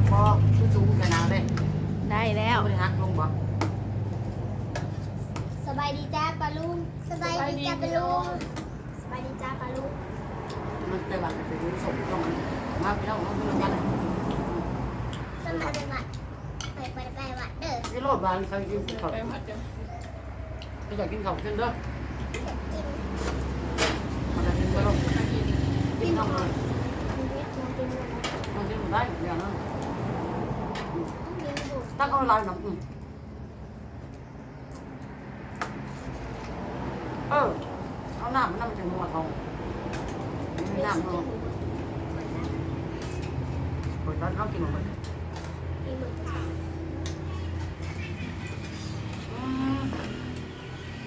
กบ่คือสูงกันเอาเด้ได้แล้วบ่ได้หักลงบ่สบายดีจ้าปลาลุงสบายดีจ้าปลาลุงสบายดีจ้าปลาลุงมันแต่ว่ามันเป็นสมต้องมันมาพี่น้องน้องพี่น้องกันสบายดีวัดไปไปไปวัดเด้อนี่โลดบานใครกินข้าวไปหมดจ้ะไม่อยากกินข้าวเส้นเด้อกินมันจะกินก็ลงกินน้องเลยกินเล็กกินกินเลยมันกินได้อย่างนั้น นบุกตั้งเอาลายน้ำอืมเออเอาน้ำมันน้ำถึงหัวทองมีน้ำเนาะคนนั้นเขากินหมดกินบุกอืม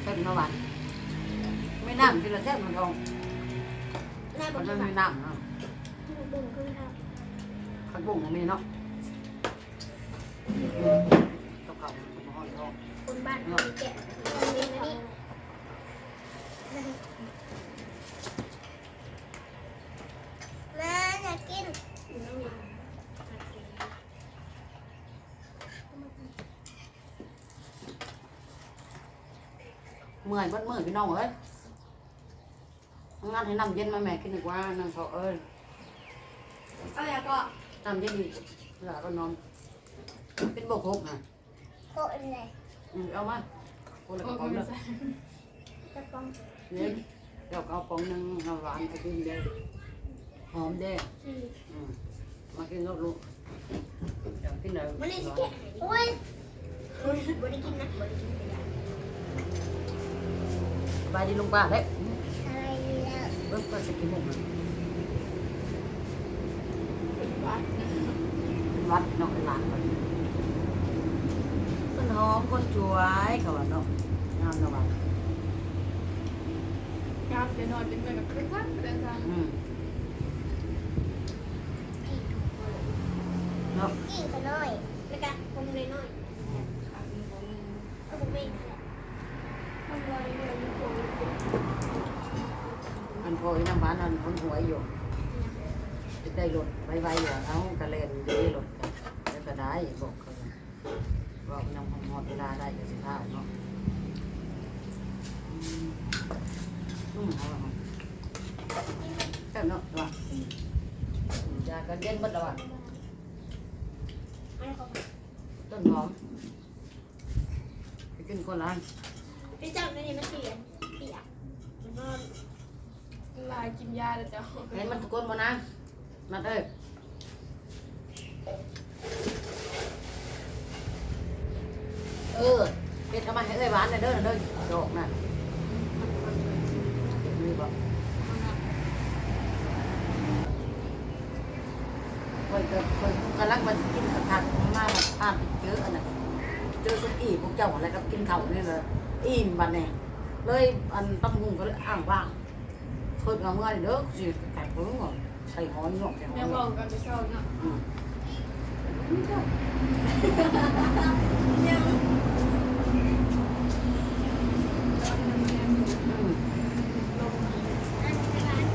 แซ่บเนาะหวานไม่น้ำกินแล้วแซ่บมันทองนายบมัอนกไม่ว่ามีน้ำเนาะบุกขึ้นครับขันบุ้งมันมีเนาะ ต้องเขาคนห้องทองคนบ้านคนแก่คนนี้นะนี่แม่อยากกินเมื่อยเบิ้ลเมื่อยพี่น้องเอ้ยงานให้น้ำเย็นมาแม่กินดีกว่านั่งเขาเอ้ยเอาอยากก็น้ำเย็นดีหลาก็นอน เป็นบกหกนะโกะอะไรอืมเอามาคนละกระป๋องเลยจะป้องเนี่ยเดี๋ยวเอาป๋องหนึงเอาหวานไปกินเด้หอมเด้ที่อืมมากินรสลูกอยากกินอะไรมันนี่สิแกะโอ้ยบริกินนะบริกินไปแล้วสบายดีลุงป้าเด้อะไรแล้วเบิ้ลก็จะกินหมกนะเป็นวัดเป็นวัดเนาะเป็นหลานมันต้น หอมคนสวยเขาว่าเนาะงามเนาะว่ากราฟจะนอนเป็นเหมือนกับเป็นวัดเป็นจังอืมเนาะกี่ขน้อยแล้วก็ผมเลยน้อยขาดของเอาผมเองแหละผมลอยเลยผมอันพออีน้ำหวานอันคนหวยอยู่จะได้รถไวๆอยู่เอากระเลนได้รถกันแล้วก็ได้บอกเขาบอ กนำหอดเวลาได้ก็สิบห้าเนาะอืมนุ่มเขาอะแค่บเนาะว่าอยากันเย็นหมดแล้วอะอันนี้ของต้นหอมไปกินคนละอันพี่เจ้าในนี้มันเปียกเปียกมันนอนลายกินยาแล้วจ้ะเห็นมันตะโกนบ่นะนัดเอ้ เออเป็ดเอามให้เอ้ยหวานเลยเด้อเด้อดอกน่ะมีบ่คอยก็คอยกำลังมันกินขัดๆมาแบบอ่านเจอะอันน่ะเจอสุกี้พวกเจ้าอะไรก็กินเข้านี่เลยอิ่มบัดนี้เลยอันตำหุงก็เลยอ้างว่างเคยเอาเมื่อนี่เด้อสิไก่เพิ่งก่อนใส่หอยหยอกแกงหแม่อยบอกกันไปเช้าเนาะ อืม ยัง อืม อันนี้ร้าน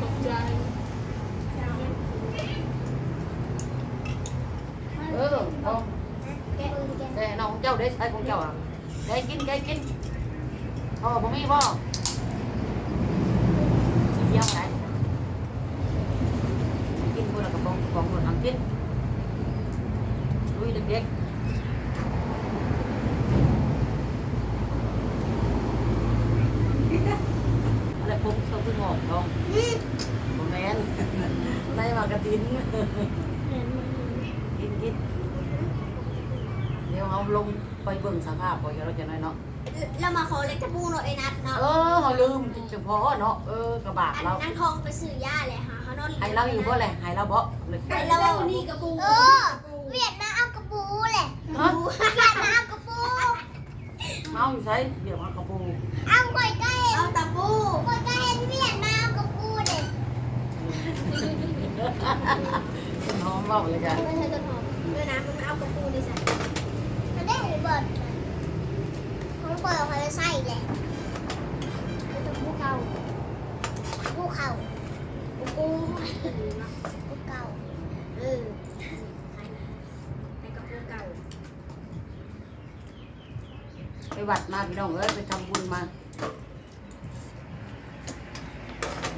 ตกใจ เออเอา แกะมือแกะ แต่น้องเจ้า ได้ใช้ของเจ้าอะได้กินได้กินพ่อบ่มีพ่อสิเดียมไหนกินคนละกระป๋องกระป๋องคนทำกินลุยเด็กๆอะไรผมต้องขึ้นหอกทอง อืม บ่แม่น ในมากระติน กินกินเดี๋ยวเอาลงไปเบิ่งส ภาพก่อนเดี๋ยวเราจะน้อยเนาะเรามาขอเล็กกระปูหน่อยไอ้นัดเนาะเออเขาลืมเฉพาะเนาะเออกระบะอันเรานั้นทองไปซื้อยาเลยค่ะเขานอนให้เราอยู่บ่แหละให้เราบ่เลยให้เรานี่กระปูเออเวียดนามเอากระปูเลยฮะเวียดนามเอากระปูเมาอยู่ใช้เดี๋ยวเอากระปูเอาก่อยใกล้เอาตะปูก่อยใกล้เวียดนามเอากระปูเลยน้องเว่าเลยจ้ะไม่ใช่ต้นหอมเวียดนามมันเอากระปูดิสันมัน อยเอาไปใส่เลยกูเก่าผู้เก่ากูกูเก่าเออไปวัดมาพี่น้องเอ้ยไปทำบุญมา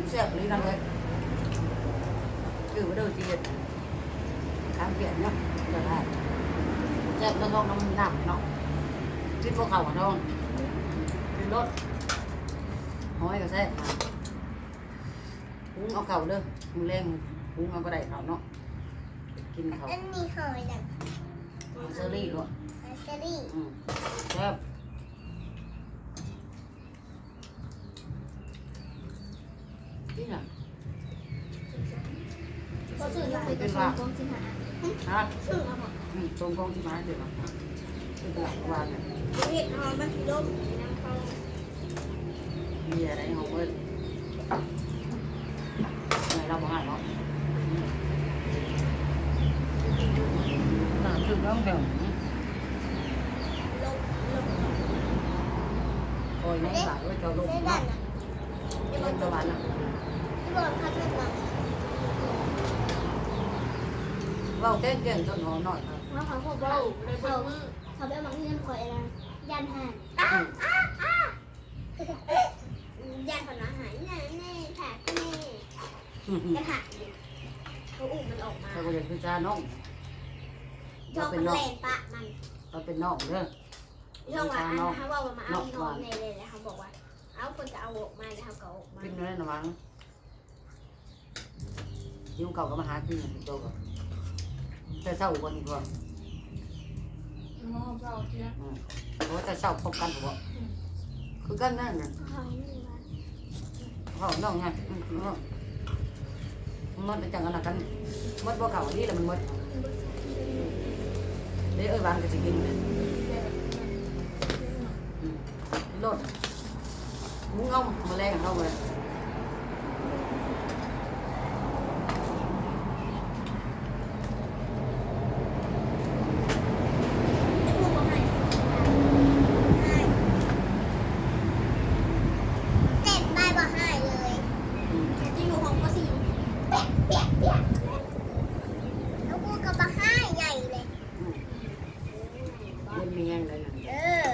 เสียบนี้นั่งเลยคือว่าเดือดทีเดียวข้ามเปลี่ยนเนาะเดี๋ยวได้เจ็บแล้วก็น้ำหนักเนาะ กินพวกเขาท้องกินรสหอยก็แซ่บหุงเอาเข่าเด้อหุงแรงหุงเอาก็ได้เขาเนาะกินเขาอันนี้หอยนะเซอรี่ด้วยอันเซรี่อืมแซ่บนี่น่ะก็ซื้อลงไปกระทรวงกองสิหาฮะซื้อเอาหมดอืมตรงกองที่มาเดี๋ยวมา คือตลาดวานเนี่ยเห็ดนอนมันสิล่มน้ำเขามีอะไรของเพิ่นไหนเราบอกให้เนาะตลาดคือน้องแถวลมลมคอยน้องสายว่าจะลงได้ดัเนาะนอะเล่นตะวันอะที่บอกพัดมันมาเว้าเต้นเก่งจนหอมหน่อยครับว่าเขาบอก เบ้าว่าเลยเบิ้งมือเขาไปเอามังเงินคอยอะไรยันห่านอืมยันผลอาหารนี่แน่แท็กแน่กระถางเขาอุ้มมันออกมาเขาก็เลยคือจ้าน้องชอบมันแรงปะมันเราเป็นน้องเด้อช่องว่าอันนะคะว่ามาเอาน้องในเลยเลยเขาบอกว่า เอาคนจะเอาออกมาแล้วเขาก็เอาออกมากินได้นะวังยิ้วเก่าก็มาหากินอย่างโตกับแต่เศร้าคนอีก ว่ามองเบ้าเจ้าอืมเพราะว่าแต่เศร้าพบกันผมบอกคือกันนั่นน่ะเขาไม่รู้ว่าเขาน้องไงอืมเนาะมันเป็นจังกันละกันมันบ่เก่าดีแล้วมันหมดเดี๋ยวเอ้ยหวานก็จะกินเลยอืมโลดมุ้งเอามาแลกกันเข้าเลย ไม่พูดว่าไงเจ็บใบบ่หายเลย อืม แต่ที่อยู่ของก็สีเปียกเปียกเปียกแล้วกูก็บ่หายใหญ่เลย อืมเล่นมีแยังเลยนะ เออ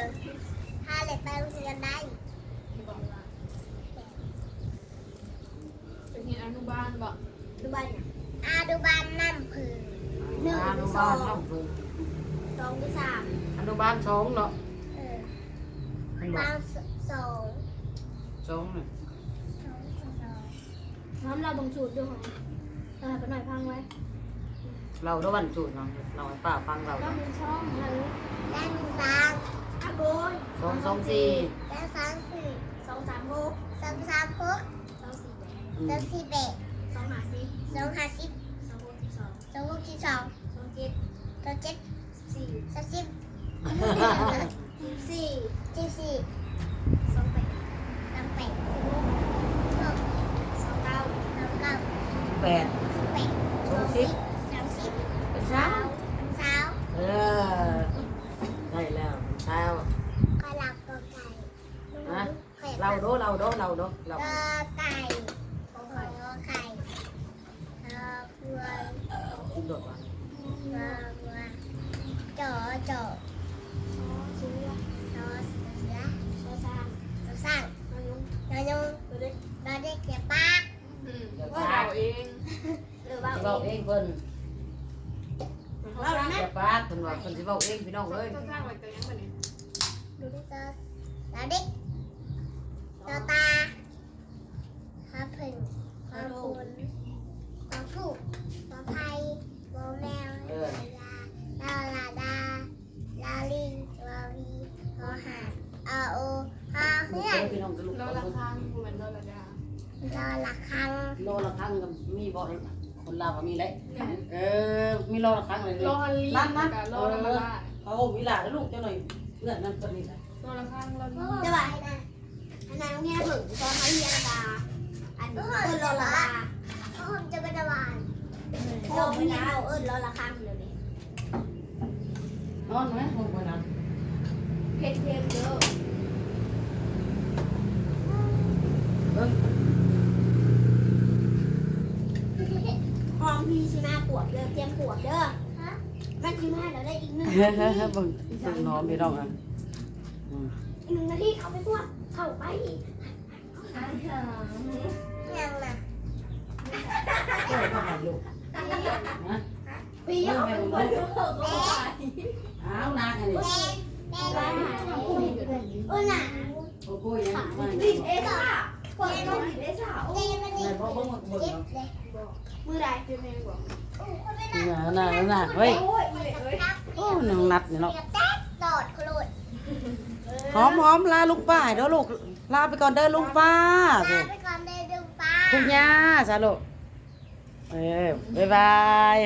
พาเล็กไปโรงเรียนได้ เป็นเห็ดอนุบาลบ่ ดูบ้านเนี่ย อาดูบ้านน้ำพึ่งหนึ่งอนุบาลน้องเพิ่งสองที่สามอนุบาลสองเนาะเออเห็นบอกบ้านสองสองเนี่ยสองสองน้ำเราบังสูตรด้วยของเออไปหน่อยพังไว้เราด้วยวันจุดเนาะเราให้ป้าฟังเราก็เนาะมีช่องอะไรด้านสามอาโกยสองสองสี่ด้านสามสี่สองสามโกสามสามหกสองสี่แปดอืมสามสี่แปดสองห้า สิบสองห้าสิบสองหกสิบสองสองหกสิบสองสองเจ็ดสองเจ็ดสี่สามสิบสิบสี่สิบสี่สองแปดสามแปดหกสองเก้าสามเก้าแปดสิบแปดสองสิบสามสิบเป็นเช้าสามสาวเออได้แล้วเช้ากระหลักตัวไก่ฮะไข่เราโดเราโดเราโดเรา กระไก่ขอไข่เอ่อเพื่อน กินโดดวันมามาจ่อจ่อเสือซอสเสือเสือสร้างซอส ลาละครั้งโลละครั้งก็มีบ่คนลาวก็มีแหละเออ มีโลละครั้งเลยโลฮันลีนั่นนั่นกับโลเอละมาอลาเอามีหลานแล้วลูกเจ้าหน่อยเพื่อนนั่นคนนี้นะโลละครั้งเราจะไหวนะอันนั้นเนี่ยถึงตอนเขาเรียนดาอันนี้เอิญรอละดาก็ผมจะเป็นดาวานเราไม่ได้เราเอิญรอละครั้งเลยนี่นอนไหมห้องคนนั้นเพชรเพชรเยอะเบิ่ง ห้อง พี่ชิมาปวดเด้อเตรียมปวดเด้อมันชิมาเดี๋ยวได้อีกหนึ่งเฮ้ยเฮ้ยเฮ้ยเบิ่งเบิ่งน้องพี่น้องอะอืมอีกหนึ่งนาทีเขาไปพวดเข้าไปยังน่ะเจ้าก็ให้ลูกนะปีเขาไปพวดอ้าวนางอันนี้แม่ไปแม่หาเขาคุยกันเออน่ะโอ้โหยังไม่ดิเอซ่าเปิดต้องดิเอซ่าโอ้ แม่มันไหนนี่บอกว่าหมดเจ็บเนาะเลยมือใดเป็นแมงบอกอู้คนไม่น่ะน่ะน่ะเฮ้ยโอ้ยเอ้ยรับโอ้น้องนัดนี่เนาะเรียบแจ๊กโดดขลุดหอมหอมลาลุงป้าเด้อลูกลาไปก่อนเด้อลุงป้าสิลาไปก่อนเด้อดูป้าคุณย่าจ้าลูกเอ้ยบ๊ายบาย